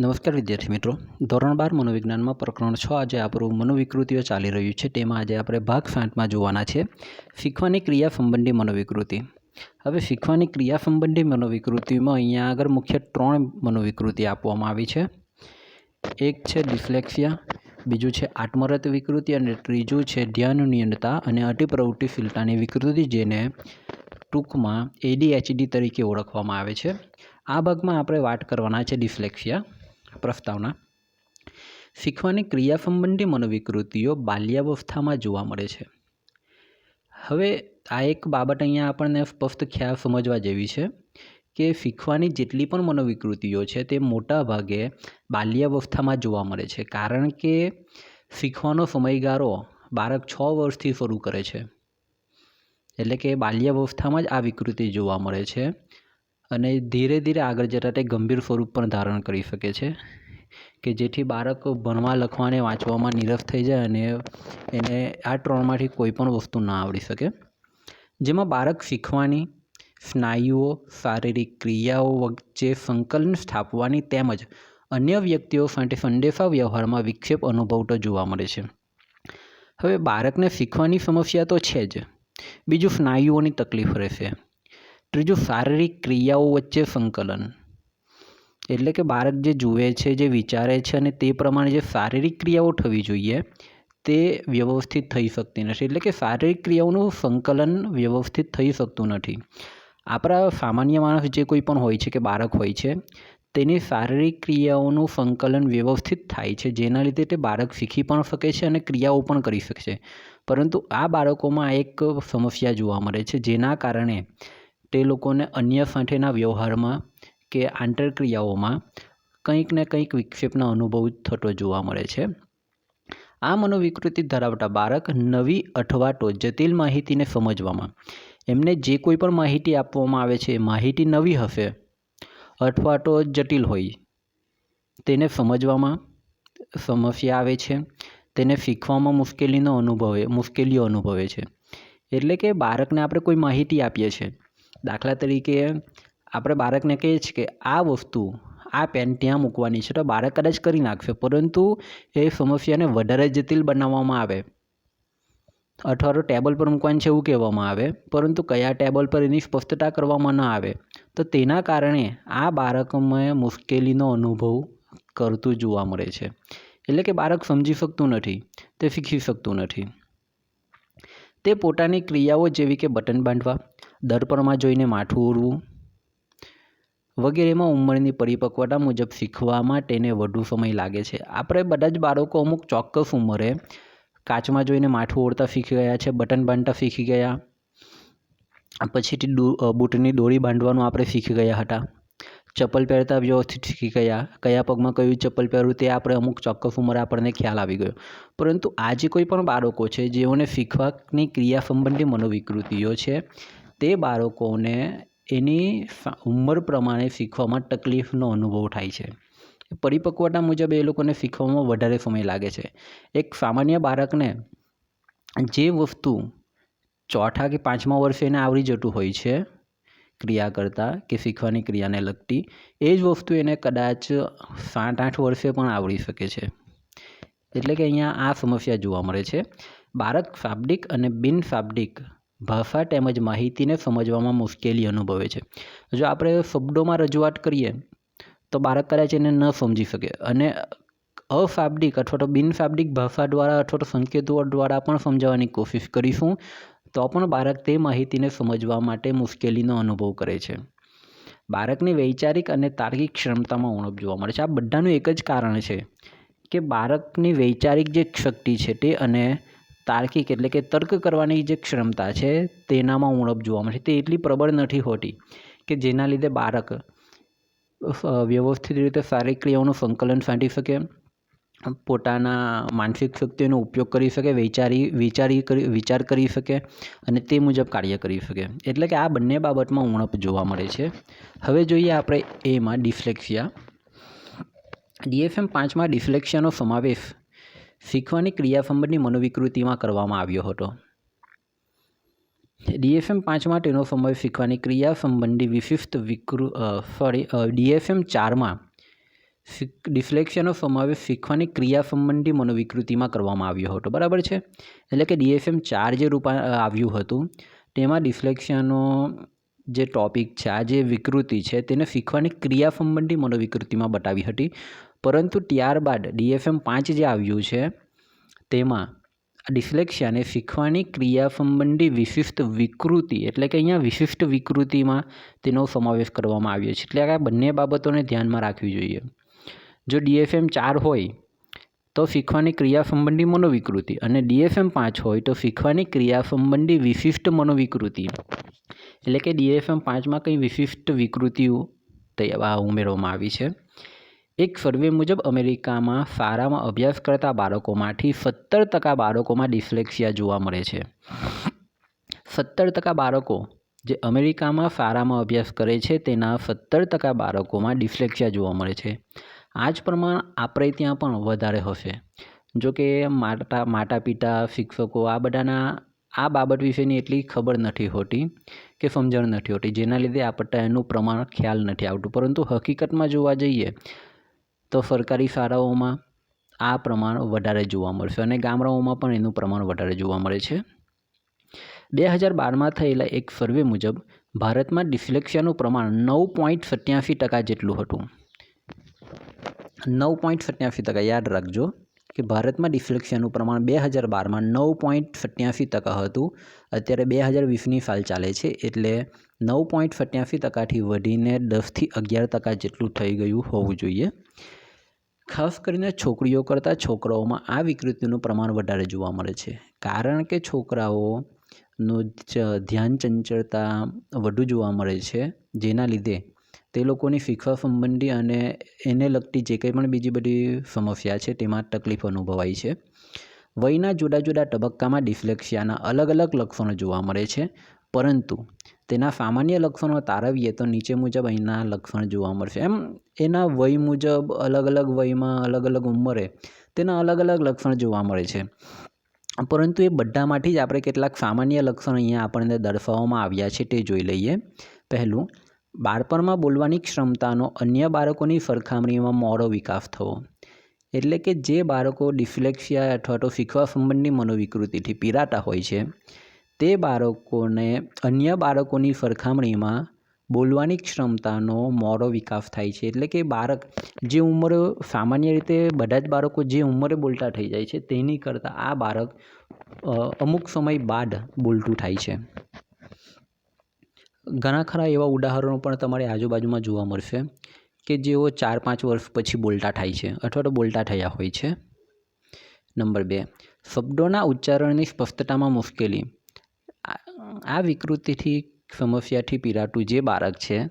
નમસ્કાર વિદ્યાર્થી મિત્રો. ધોરણ બાર મનોવિજ્ઞાનમાં પ્રકરણ છ આજે આપણું મનોવિકૃતિઓ ચાલી રહ્યું છે. તેમાં આજે આપણે ભાગ સાંઠમાં જોવાના છે. શીખવાની ક્રિયા સંબંધી મનોવિકૃતિ. હવે શીખવાની ક્રિયા સંબંધી મનોવિકૃતિમાં અહીંયા આગળ મુખ્ય ત્રણ મનોવિકૃતિ આપવામાં આવી છે. એક છે ડિસ્લેક્સિયા, બીજું છે આત્મરત વિકૃતિ અને ત્રીજું છે ધ્યાન નિયંત્રતા અને અતિપ્રવૃત્તિશીલતાની વિકૃતિ જેને ટૂંકમાં એડીએચડી તરીકે ઓળખવામાં આવે છે. આ ભાગમાં આપણે વાત કરવાના છે ડિસ્લેક્સિયા. પ્રસ્તાવના. શીખવાની ક્રિયા સંબંધી મનોવિકૃતિઓ બાલ્યાવસ્થામાં જોવા મળે છે. હવે આ એક બાબત અહીંયા આપણને સ્પષ્ટ ખ્યાલ સમજવા જેવી છે કે શીખવાની જેટલી પણ મનોવિકૃતિઓ છે તે મોટા ભાગે બાલ્યાવસ્થામાં જોવા મળે છે. કારણ કે શીખવાનો સમયગાળો બાળક છ વર્ષથી શરૂ કરે છે. એટલે કે બાલ્યાવસ્થામાં જ આ વિકૃતિ જોવા મળે છે. અને ધીરે ધીરે આગળ જતાં તે ગંભીર સ્વરૂપ પણ ધારણ કરી શકે છે, કે જેથી બાળક ભણવા, લખવાને, વાંચવામાં નીરસ થઈ જાય અને એને આ ત્રણમાંથી કોઈ પણ વસ્તુ ના આવડી શકે. જેમાં બાળક શીખવાની, સ્નાયુઓ, શારીરિક ક્રિયાઓ વચ્ચે સંકલન સ્થાપવાની તેમજ અન્ય વ્યક્તિઓ સાથે સંદેશા વ્યવહારમાં વિક્ષેપ અનુભવતો જોવા મળે છે. હવે બાળકને શીખવાની સમસ્યા તો છે જ. બીજું સ્નાયુઓની તકલીફ રહેશે. ત્રીજું શારીરિક ક્રિયાઓ વચ્ચે સંકલન. એટલે કે બાળક જે જુએ છે, જે વિચારે છે અને તે પ્રમાણે જે શારીરિક ક્રિયાઓ થવી જોઈએ, તે વ્યવસ્થિત થઈ શકતી નથી. એટલે કે શારીરિક ક્રિયાઓનું સંકલન વ્યવસ્થિત થઈ શકતું નથી. આપણા સામાન્ય માણસ જે કોઈ પણ હોય છે કે બાળક હોય છે, તેની શારીરિક ક્રિયાઓનું સંકલન વ્યવસ્થિત થાય છે. જેના લીધે તે બાળક શીખી પણ શકે છે અને ક્રિયાઓ પણ કરી શકે છે. પરંતુ આ બાળકોમાં એક સમસ્યા જોવા મળે છે. જેના કારણે તે લોકોને અન્ય સાથેના વ્યવહારમાં કે આંતરક્રિયાઓમાં કંઈક ને કંઈક વિક્ષેપનો અનુભવ થતો જોવા મળે છે. આ મનોવિકૃતિ ધરાવતા બાળક નવી અથવા તો જટિલ માહિતીને સમજવામાં, એમને જે કોઈ પણ માહિતી આપવામાં આવે છે માહિતી નવી હશે. અથવા તો જટિલ હોય, તેને સમજવામાં સમસ્યા આવે છે, તેને શીખવામાં મુશ્કેલીનો અનુભવે, મુશ્કેલીઓ અનુભવે છે. એટલે કે બાળકને આપણે કોઈ માહિતી આપીએ છીએ દાખલા તરીકે આપણે બાળકને કહીએ છીએ કે આ વસ્તુ આ પેન ત્યાં મૂકવાની છે તો બાળક કદાચ કરી નાખશે, પરંતુ એ સમસ્યાને વધારે જટિલ બનાવવામાં આવે. અથવા તો ટેબલ પર મૂકવાની છે એવું કહેવામાં આવે, પરંતુ કયા ટેબલ પર એની સ્પષ્ટતા કરવામાં ન આવે. તો તેના કારણે આ બાળકમાં મુશ્કેલીનો અનુભવ કરતું જોવા મળે છે. એટલે કે બાળક સમજી શકતું નથી, તે શીખી શકતું નથી. તે પોતાની ક્રિયાઓ જેવી કે બટન બાંધવા, દર્પણમાં જોઈને માથું ઓળવું વગેરેમાં ઉંમરની પરિપક્વતા મુજબ શીખવામાં તેને વધુ સમય લાગે છે. આપણે બધા જ બાળકો અમુક ચોક્કસ ઉંમરે કાચમાં જોઈને માથું ઓળતા શીખી ગયા છે, બટન બાંધતા શીખી ગયા, પછીથી બૂટની દોરી બાંધવાનું આપણે શીખી ગયા હતા. ચપ્પલ પહેરતા વ્યવસ્થિત શીખી ગયા. કયા પગમાં કયું ચપ્પલ પહેરવું તે આપણે અમુક ચોક્કસ ઉંમરે આપણને ખ્યાલ આવી ગયો. પરંતુ આજે કોઈ પણ બાળકો છે, જેઓને શીખવાની ક્રિયા સંબંધી મનોવિકૃતિઓ છે, તે બાળકોને એની ઉંમર પ્રમાણે શીખવામાં તકલીફનો અનુભવ થાય છે. પરિપક્વતા મુજબ એ લોકોને શીખવામાં વધારે સમય લાગે છે. એક સામાન્ય બાળકને જે વસ્તુ ચોથા કે પાંચમા વર્ષે એને આવડી જતું હોય છે ક્રિયા કરતાં કે શીખવાની ક્રિયાને લગતી, એ જ વસ્તુ એને કદાચ સાત આઠ વર્ષે પણ આવડી શકે છે. એટલે કે અહીંયા આ સમસ્યા જોવા મળે છે. બાળક શાબ્દિક અને બિન શાબ્દિક ભાષા તેમજ માહિતીને સમજવામાં મુશ્કેલી અનુભવે છે. જો આપણે શબ્દોમાં રજૂઆત કરીએ, તો બાળક કદાચ એને ન સમજી શકે અને અશાબ્દિક અથવા તો બિનશાબ્દિક ભાષા દ્વારા અથવા તો સંકેતો દ્વારા પણ સમજાવવાની કોશિશ કરીશું. તો પણ બાળક તે માહિતીને સમજવા માટે મુશ્કેલીનો અનુભવ કરે છે. બાળકની વૈચારિક અને તાર્કિક ક્ષમતામાં ઉણપ જોવા મળે છે. આ બધાનું એક જ કારણ છે કે બાળકની વૈચારિક જે શક્તિ છે તે અને તાર્કિક એટલે કે તર્ક કરવાની જે ક્ષમતા છે તેનામાં ઉણપ જોવા મળે છે. તે એટલી પ્રબળ નથી હોતી કે જેના લીધે બાળક વ્યવસ્થિત રીતે શારીરિક ક્રિયાઓનું સંકલન સાધી શકે. પોતાના માનસિક શક્તિનો ઉપયોગ કરી શકે, વિચારી વિચારી કરી, વિચાર કરી શકે અને તે મુજબ કાર્ય કરી શકે. એટલે કે આ બંને બાબતમાં ઉણપ જોવા મળે છે. હવે જોઈએ આપણે એમાં ડિસ્લેક્સિયા. ડીએફએમ પાંચમાં ડિસ્લેક્સિયાનો સમાવેશ શીખવાની ક્રિયા સંબંધી મનોવિકૃતિમાં કરવામાં આવ્યો હતો. ડીએફએમ પાંચમાં તેનો સમય શીખવાની ક્રિયા સંબંધી વિશિષ્ટ વિકૃ સોરી ડીએફએમ ચારમાં ડિફ્લેક્શનનો સમાવેશ શીખવાની ક્રિયા સંબંધી મનોવિકૃતિમાં કરવામાં આવ્યો હતો. બરાબર છે? એટલે કે ડીએફએમ ચાર જે રૂપા આવ્યું હતું, તેમાં ડિફ્લેક્શનનો જે ટોપિક છે, આ જે વિકૃતિ છે, તેને શીખવાની ક્રિયા સંબંધી મનોવિકૃતિમાં બતાવી હતી. પરંતુ ત્યારબાદ ડીએફએમ પાંચ જે આવ્યું છે, તેમાં ડિસ્લેક્સિયાને શીખવાની ક્રિયા સંબંધી વિશિષ્ટ વિકૃતિ, એટલે કે અહીંયા વિશિષ્ટ વિકૃતિમાં તેનો સમાવેશ કરવામાં આવ્યો છે. એટલે આ બંને બાબતોને ધ્યાનમાં રાખવી જોઈએ. જો ડીએફએમ ચાર હોય, તો શીખવાની ક્રિયા સંબંધી મનોવિકૃતિ અને ડીએફએમ પાંચ હોય, તો શીખવાની ક્રિયા સંબંધી વિશિષ્ટ મનોવિકૃતિ. એટલે કે ડીએફએમ પાંચમાં કંઈ વિશિષ્ટ વિકૃતિઓ તૈયાર ઉમેરવામાં આવી છે? એક સર્વે મુજબ અમેરિકામાં શાળામાં અભ્યાસ કરતા બાળકોમાંથી સત્તર ટકા બાળકોમાં ડિસ્લેક્સિયા જોવા મળે છે. સત્તર ટકા બાળકો જે અમેરિકામાં શાળામાં અભ્યાસ કરે છે, તેના સત્તર ટકા બાળકોમાં ડિસ્લેક્સિયા જોવા મળે છે. આ જ પ્રમાણ આપણે ત્યાં પણ વધારે હશે. જો કે માતા માતા પિતા શિક્ષકો આ બધાના, આ બાબત વિશેની એટલી ખબર નથી હોતી કે સમજણ નથી હોતી. જેના લીધે આપણને એનું પ્રમાણ ખ્યાલ નથી આવતું. પરંતુ હકીકતમાં જોવા જઈએ તો સરકારી શાળાઓમાં આ પ્રમાણ વધારે જોવા મળશે અને ગામડાઓમાં પણ એનું પ્રમાણ વધારે જોવા મળે છે. બે હજાર બારમાં થયેલા એક સર્વે મુજબ ભારતમાં ડિસ્લેક્સિયાનું પ્રમાણ નવ પોઈન્ટ સત્યાસી ટકા જેટલું હતું. નવ પોઈન્ટ સત્યાસી ટકા યાદ રાખજો કે ભારતમાં ડિસ્લેક્સિયાનું પ્રમાણ બે હજાર બારમાં નવ પોઈન્ટ સત્યાસી ટકા હતું. અત્યારે બે હજાર વીસની સાલ ચાલે છે એટલે નવ પોઈન્ટ સત્યાસી ટકાથી વધીને દસથી અગિયાર ટકા જેટલું થઈ ગયું હોવું જોઈએ. ખાસ કરીને છોકરીઓ કરતાં છોકરાઓમાં આ વિકૃતિનું પ્રમાણ વધારે જોવા મળે છે. કારણ કે છોકરાઓનું ધ્યાન ચંચળતા વધુ જોવા મળે છે. જેના લીધે તે લોકોની શીખવા સંબંધી અને એને લગતી જે કંઈ પણ બીજી બધી સમસ્યા છે, તેમાં તકલીફ અનુભવાય છે. વયના જુદા જુદા તબક્કામાં ડિસ્લેક્સિયાના અલગ અલગ લક્ષણો જોવા મળે છે, પરંતુ તેના સામાન્ય લક્ષણો તારવીએ તો નીચે મુજબ અહીંના લક્ષણ જોવા મળશે. એમ એના વય મુજબ, અલગ અલગ વયમાં, અલગ અલગ ઉંમરે તેના અલગ અલગ લક્ષણ જોવા મળે છે. પરંતુ એ બધામાંથી જ આપણે કેટલાક સામાન્ય લક્ષણ અહીંયા આપણને દર્શાવવામાં આવ્યા છે, તે જોઈ લઈએ. પહેલું બાળપણમાં બોલવાની ક્ષમતાનો અન્ય બાળકોની સરખામણીમાં મોડો વિકાસ થવો. એટલે કે જે બાળકો ડિસ્લેક્સિયા અથવા તો શીખવા સંબંધી મનોવિકૃતિથી પીડાતા હોય છે, તે બાળકોને અન્ય બાળકોની સરખામણીમાં બોલવાની ક્ષમતાનો મોડો વિકાસ થાય છે. એટલે કે બાળક જે ઉંમરે, સામાન્ય રીતે બધા જ બાળકો જે ઉંમરે બોલતા થઈ જાય છે, તેની કરતાં આ બાળક અમુક સમય બાદ બોલતું થાય છે. ઘણા ખરા એવા ઉદાહરણો પણ તમારી આજુબાજુમાં જોવા મળશે કે જેઓ ચાર પાંચ વર્ષ પછી બોલતા થાય છે અથવા તો બોલતા થયા હોય છે. નંબર બે, શબ્દોના ઉચ્ચારણની સ્પષ્ટતામાં મુશ્કેલી. આ વિકૃતિથી, સમસ્યાથી પીડાતું જે બાળક છે,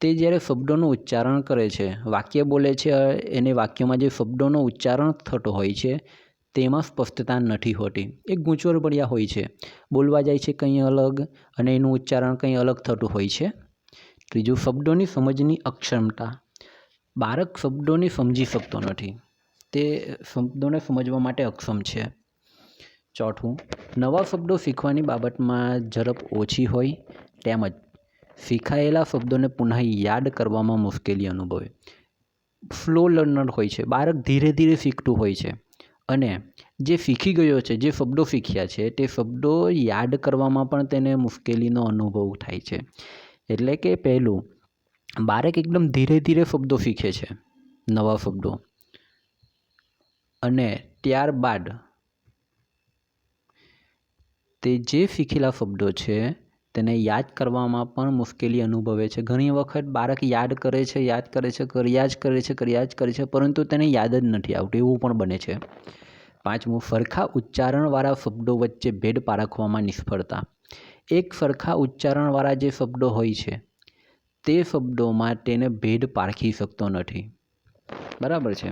તે જ્યારે શબ્દોનું ઉચ્ચારણ કરે છે, વાક્ય બોલે છે, એને વાક્યમાં જે શબ્દોનું ઉચ્ચારણ થતો હોય છે તેમાં સ્પષ્ટતા નથી હોતી. એ ગૂંચવણભર્યા હોય છે. બોલવા જાય છે કંઈ અલગ અને એનું ઉચ્ચારણ કંઈ અલગ થતું હોય છે. ત્રીજું, શબ્દોની સમજની અક્ષમતા. બાળક શબ્દોને સમજી શકતો નથી. તે શબ્દોને સમજવા માટે અક્ષમ છે. ચોથું, નવા શબ્દો શીખવાની બાબતમાં ઝડપ ઓછી હોય તેમજ શીખાયેલા શબ્દોને પુનઃ યાદ કરવામાં મુશ્કેલી અનુભવે. સ્લો લર્નર હોય છે. બાળક ધીરે ધીરે શીખતું હોય છે. અને જે શીખી ગયો છે, જે શબ્દો શીખ્યા છે, તે શબ્દો યાદ કરવામાં પણ તેને મુશ્કેલીનો અનુભવ થાય છે. એટલે કે પહેલું, બાળક એકદમ ધીરે ધીરે શબ્દો શીખે છે, નવા શબ્દો. અને ત્યારબાદ તે જે શીખેલા શબ્દો છે તેને યાદ કરવામાં પણ મુશ્કેલી અનુભવે છે. ઘણી વખત બાળક યાદ કરે છે, યાદ કરે છે, કર્યા જ કરે છે, કર્યા જ કરે છે, પરંતુ તેને યાદ જ નથી આવતું, એવું પણ બને છે. પાંચમું, સરખા ઉચ્ચારણવાળા શબ્દો વચ્ચે ભેદ પારખવામાં નિષ્ફળતા. એક સરખા ઉચ્ચારણવાળા જે શબ્દો હોય છે, તે શબ્દોમાં તેને ભેદ પારખી શકતો નથી. બરાબર છે?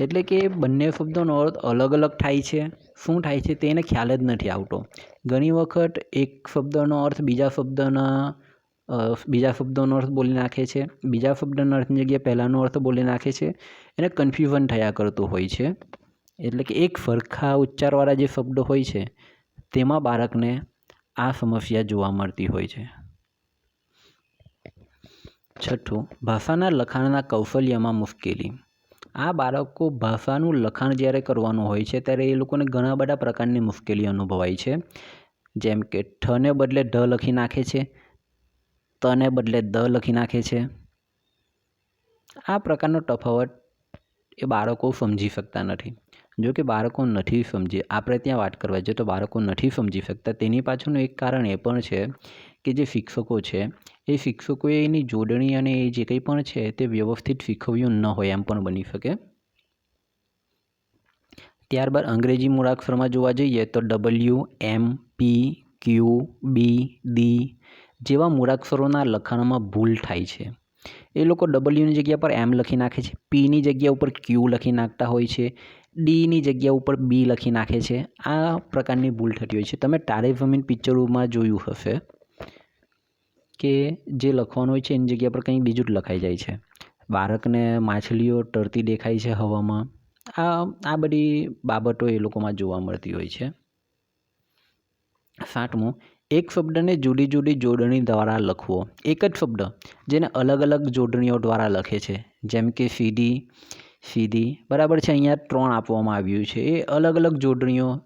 એટલે કે બંને શબ્દોનો અર્થ અલગ અલગ થાય છે. શું થાય છે તેને ખ્યાલ જ નથી આવતો. ઘણી વખત એક શબ્દનો અર્થ બીજા શબ્દના બીજા શબ્દોનો અર્થ બોલી નાખે છે. બીજા શબ્દના અર્થની જગ્યાએ પહેલાંનો અર્થ બોલી નાખે છે. એને કન્ફ્યુઝન થયા કરતું હોય છે. એટલે કે એક સરખા ઉચ્ચારવાળા જે શબ્દો હોય છે, તેમાં બાળકને આ સમસ્યા જોવા મળતી હોય છે. છઠ્ઠું, ભાષાના લખાણના કૌશલ્યમાં મુશ્કેલી. આ બાળકો ભાષાનું લખાણ જ્યારે કરવાનું હોય છે, ત્યારે એ લોકોને ઘણા બધા પ્રકારની મુશ્કેલી અનુભવાય છે. જેમ કે ઠને બદલે ઢ લખી નાખે છે તને બદલે દ લખી નાખે છે. આ પ્રકારનો તફાવત એ બાળકો સમજી શકતા નથી. જો કે બાળકો નથી સમજી, આપણે ત્યાં વાત કરવા જઈએ તો બાળકો નથી સમજી શકતા. તેની પાછળનું એક કારણ એ પણ છે કે જે શિક્ષકો છે એ શિક્ષકોએ એની જોડણી અને એ જે કંઈ પણ છે તે વ્યવસ્થિત શીખવ્યું ન હોય એમ પણ બની શકે. ત્યારબાદ અંગ્રેજી મૂળાક્ષરમાં જોવા જઈએ તો W M P Q B D જેવા મૂળાક્ષરોના લખાણમાં ભૂલ થાય છે. એ લોકો ડબલ્યુની જગ્યા પર એમ લખી નાખે છે પીની જગ્યા ઉપર ક્યુ લખી નાખતા હોય છે ડીની જગ્યા ઉપર બી લખી નાખે છે. આ પ્રકારની ભૂલ થતી હોય છે. તમે તારે જમીન પિક્ચરોમાં જોયું હશે. કે જે લખવાનું હોય છે, એની જગ્યા પર કંઈ બીજું જ લખાઈ જાય છે. બાળકને માછલીઓ તરતી દેખાય છે હવામાં. આ આ બધી બાબતો એ લોકોમાં જોવા મળતી હોય છે. સાતમું, એક શબ્દને જુદી જુદી જોડણી દ્વારા લખવો. એક જ શબ્દ જેને અલગ અલગ જોડણીઓ દ્વારા લખે છે. જેમ કે સીધી સીધી બરાબર છે, અહીંયા ત્રણ આપવામાં આવ્યું છે. એ અલગ અલગ જોડણીઓ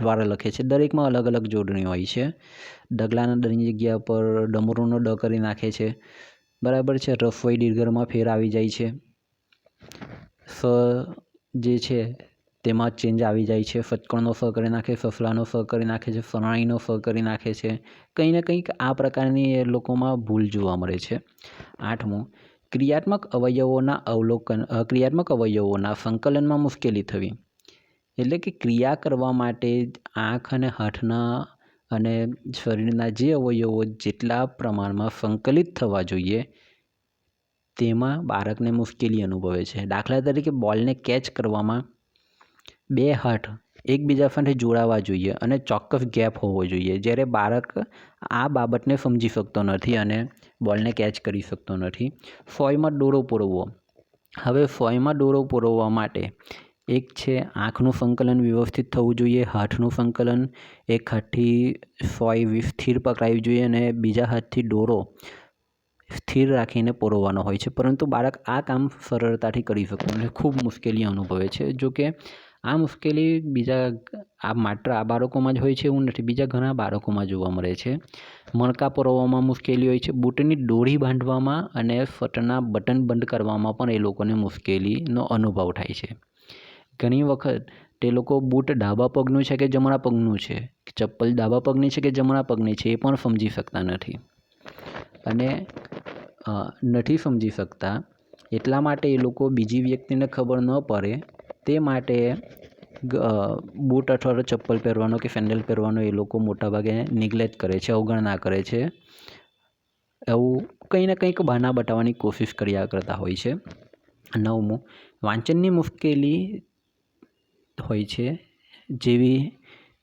દ્વારા લખે છે. દરેકમાં અલગ અલગ જોડણીઓ હોય છે. ડગલાના ડની જગ્યા પર ડમરૂનો ડ કરી નાખે છે. બરાબર છે રસોઈ દીર્ઘરમાં ફેર આવી જાય છે. સ જે છે તેમાં ચેન્જ આવી જાય છે. ફટકણનો ફ કરી નાખે સસલાનો ફ કરી નાખે છે સરાણીનો ફ કરી નાખે છે. કંઈ ને કંઈક આ પ્રકારની એ લોકોમાં ભૂલ જોવા મળે છે. આઠમું, ક્રિયાત્મક અવયવોના અવલોકન ક્રિયાત્મક અવયવોના સંકલનમાં મુશ્કેલી થવી. એટલે કે ક્રિયા કરવા માટે આંખ અને હાથના અને શરીરના જે અવયવો જેટલા પ્રમાણમાં સંકલિત થવા જોઈએ, તેમાં બાળકને મુશ્કેલી અનુભવે છે. દાખલા તરીકે બોલને કેચ કરવામાં બે હાથ એકબીજા સાથે જોડાવા જોઈએ અને ચોક્કસ ગેપ હોવો જોઈએ. જ્યારે બાળક આ બાબતને સમજી શકતો નથી અને બોલને કેચ કરી શકતો નથી. ફોયમાં દોરો પૂરવવો હવે ફોયમાં દોરો પૂરવવા માટે એક છે, આંખનું સંકલન વ્યવસ્થિત થવું જોઈએ, હાથનું સંકલન, એક હાથથી સોય સ્થિર પકડાવી જોઈએ અને બીજા હાથથી દોરો સ્થિર રાખીને પોરવાનો હોય છે. પરંતુ બાળક આ કામ સરળતાથી કરી શકતું નથી ખૂબ મુશ્કેલી અનુભવે છે. જો કે આ મુશ્કેલી બીજા આ માત્ર આ બાળકોમાં જ હોય છે એવું નથી, બીજા ઘણા બાળકોમાં જોવા મળે છે. મણકા પરોવવામાં મુશ્કેલી હોય છે, બૂટની દોરી બાંધવામાં અને ફટના બટન બંધ કરવામાં પણ એ લોકોને મુશ્કેલીનો અનુભવ થાય છે. ઘણી વખત તે લોકો બૂટ ડાબા પગનું છે કે જમણા પગનું છે? ચપ્પલ ડાબા પગની છે કે જમણા પગની છે એ પણ સમજી શકતા નથી. અને નથી સમજી શકતા એટલા માટે એ લોકો બીજી વ્યક્તિને ખબર ન પડે તે માટે બૂટ અથવા ચપ્પલ પહેરવાનો કે સેન્ડલ પહેરવાનો એ લોકો મોટાભાગે નિગ્લેક્ટ કરે છે, અવગણના કરે છે. એવું કંઈ ને કંઈક બહાના બતાવવાની કોશિશ કર્યા કરતા હોય છે. નવમું, વાંચનની મુશ્કેલી હોય છે, જેવી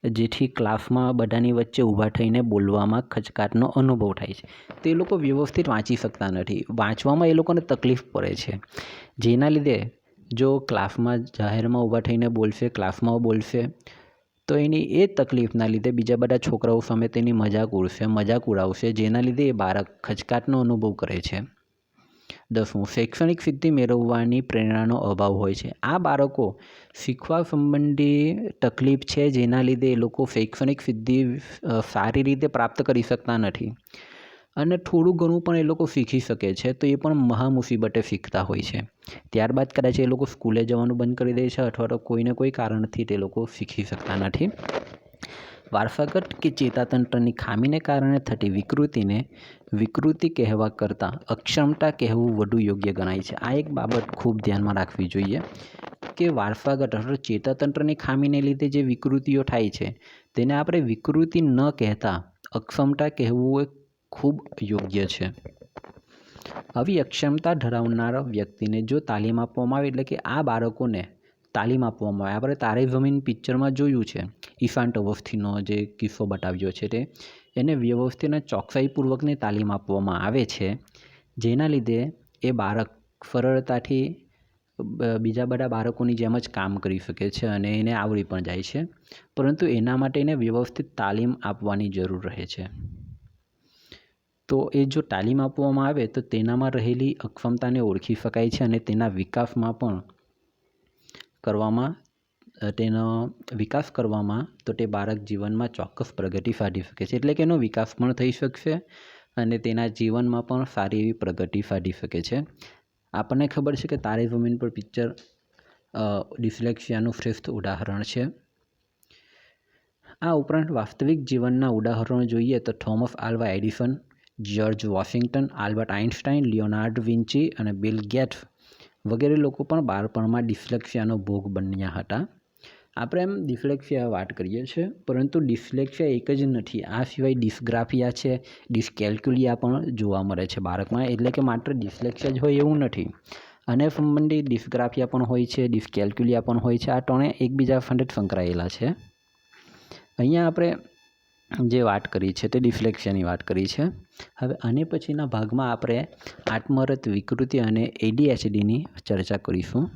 જેથી ક્લાસમાં બધાની વચ્ચે ઊભા થઈને બોલવામાં ખચકાટનો અનુભવ થાય છે. તે લોકો વ્યવસ્થિત વાંચી શકતા નથી. વાંચવામાં એ લોકોને તકલીફ પડે છે. જેના લીધે જો ક્લાસમાં જાહેરમાં ઊભા થઈને બોલશે, ક્લાસમાં બોલશે, તો એની એ તકલીફના લીધે બીજા બધા છોકરાઓ સામે તેની મજાક ઉડશે, મજાક ઉડાવશે, જેના લીધે એ બાળક ખચકાટનો અનુભવ કરે છે. દસમું, શૈક્ષણિક સિદ્ધિ મેળવવાની પ્રેરણાનો અભાવ હોય છે. આ બાળકો શીખવા સંબંધી તકલીફ છે જેના લીધે એ લોકો શૈક્ષણિક સિદ્ધિ સારી રીતે પ્રાપ્ત કરી શકતા નથી. અને થોડું ઘણું પણ એ લોકો શીખી શકે છે તો એ પણ મહા મુસીબતે શીખતા હોય છે. ત્યારબાદ કદાચ એ લોકો સ્કૂલે જવાનું બંધ કરી દે છે અથવા તો કોઈને કોઈ કારણથી તે લોકો શીખી શકતા નથી. વારસાગત કે ચેતાતંત્રની ખામીને કારણે થતી વિકૃતિને વિકૃતિ કહેવા કરતાં અક્ષમતા કહેવું વધુ યોગ્ય ગણાય છે. આ એક બાબત ખૂબ ધ્યાનમાં રાખવી જોઈએ કે વારસાગત અથવા ચેતાતંત્રની ખામીને લીધે જે વિકૃતિઓ થાય છે, તેને આપણે વિકૃતિ ન કહેતા અક્ષમતા કહેવું એ ખૂબ યોગ્ય છે. આવી અક્ષમતા ધરાવનારા વ્યક્તિને જો તાલીમ આપવામાં આવે એટલે કે આ બાળકોને તાલીમ આપવામાં આવે. આપણે તારે જમીન પિક્ચરમાં જોયું છે. ઈફાન્ટ અવસ્થીનો જે કિસ્સો બતાવ્યો છે તે. એને વ્યવસ્થિત અને ચોકસાઈપૂર્વકની તાલીમ આપવામાં આવે છે. જેના લીધે એ બાળક સરળતાથી બીજા બધા બાળકોની જેમ જ કામ કરી શકે છે અને એને આવડી પણ જાય છે. પરંતુ એના માટે એને વ્યવસ્થિત તાલીમ આપવાની જરૂર રહે છે. તો એ જો તાલીમ આપવામાં આવે તો તેનામાં રહેલી અક્ષમતાને ઓળખી શકાય છે અને તેના વિકાસમાં પણ કરવામાં તેનો વિકાસ કરવામાં, તો તે બાળક જીવનમાં ચોક્કસ પ્રગતિ સાધી શકે છે. એટલે કે એનો વિકાસ પણ થઈ શકશે અને તેના જીવનમાં પણ સારી એવી પ્રગતિ સાધી શકે છે. આપણને ખબર છે કે તારે જમીન પર પિક્ચર ડિસ્લેક્સિયાનું શ્રેષ્ઠ ઉદાહરણ છે. આ ઉપરાંત વાસ્તવિક જીવનના ઉદાહરણો જોઈએ તો Thomas Alva Edison, George Washington, Albert Einstein, Leonard Vinci અને બિલ ગેટ્સ વગેરે લોકો પણ બાળપણમાં ડિસ્લેક્સિયાનો ભોગ બન્યા હતા. આપણે એમ ડિસ્લેક્સિયા વાત કરીએ છીએ, પરંતુ ડિસ્લેક્સિયા એક જ નથી, આ સિવાય ડિસ્ગ્રાફિયા છે, ડિસ્કેલ્ક્યુલિયા પણ જોવા મળે છે બાળકમાં, એટલે કે માત્ર ડિસ્લેક્સિયા જ હોય એવું નથી. અને સંબંધિત ડિસ્ગ્રાફિયા પણ હોય છે, ડિસ્કેલ્ક્યુલિયા પણ હોય છે, આ ત્રણે એકબીજા સાથે સંકળાયેલા છે. અહીંયા આપણે જે વાત કરી છે તે ડિફ્લેક્શનની વાત કરી છે. હવે આને પછીના ભાગમાં આપણે આત્મરત વિકૃતિ અને એડીએચડીની ચર્ચા કરીશું.